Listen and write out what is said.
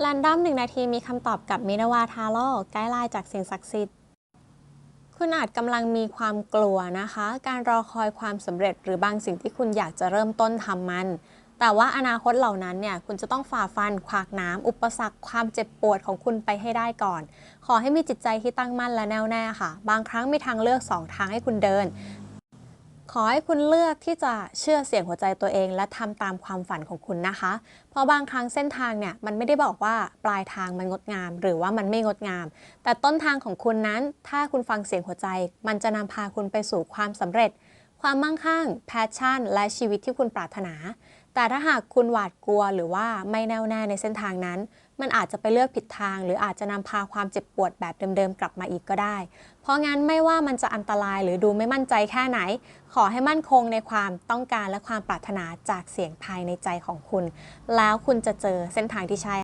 แรนดอมหนึ่งนาทีมีคำตอบกับมินาวาทาโร่ไกด์ไลน์จากสิ่งศักดิ์สิทธิ์ คุณอาจกำลังมีความกลัวนะคะ การรอคอยความสำเร็จ หรือบางสิ่งที่คุณอยากจะเริ่มต้นทำมัน แต่ว่าอนาคตเหล่านั้นเนี่ย คุณจะต้องฝ่าฟันขวากน้ำอุปสรรค ความเจ็บปวดของคุณไปให้ได้ก่อน ขอให้มีจิตใจที่ตั้งมั่นและแน่วแน่ค่ะ บางครั้งมีทางเลือกสองทางให้คุณเดิน ขอให้คุณเลือกที่จะเชื่อเสียงหัวใจตัวเอง และทำตามความฝันของคุณนะคะ เพราะบางครั้งเส้นทางเนี่ยมันไม่ได้บอกว่าปลายทางมันงดงาม หรือว่ามันไม่งดงาม แต่ต้นทางของคุณนั้น ถ้าคุณฟังเสียงหัวใจ มันจะนำพาคุณไปสู่ความสำเร็จ ความมั่งคั่งแพชชั่น และชีวิตที่คุณปรารถนา แต่ถ้าหากคุณหวาดกลัวหรือว่าไม่แน่วแน่ในเส้นทางนั้น มันอาจจะไปเลือกผิดทาง หรืออาจจะนำพาความเจ็บปวดแบบเดิมๆกลับมาอีกก็ได้ เพราะงั้นไม่ว่ามันจะอันตรายหรือดูไม่มั่นใจแค่ไหน ขอให้มั่นคงในความต้องการและความปรารถนาจากเสียงภายในใจของคุณ แล้วคุณจะเจอเส้นทางที่ใช่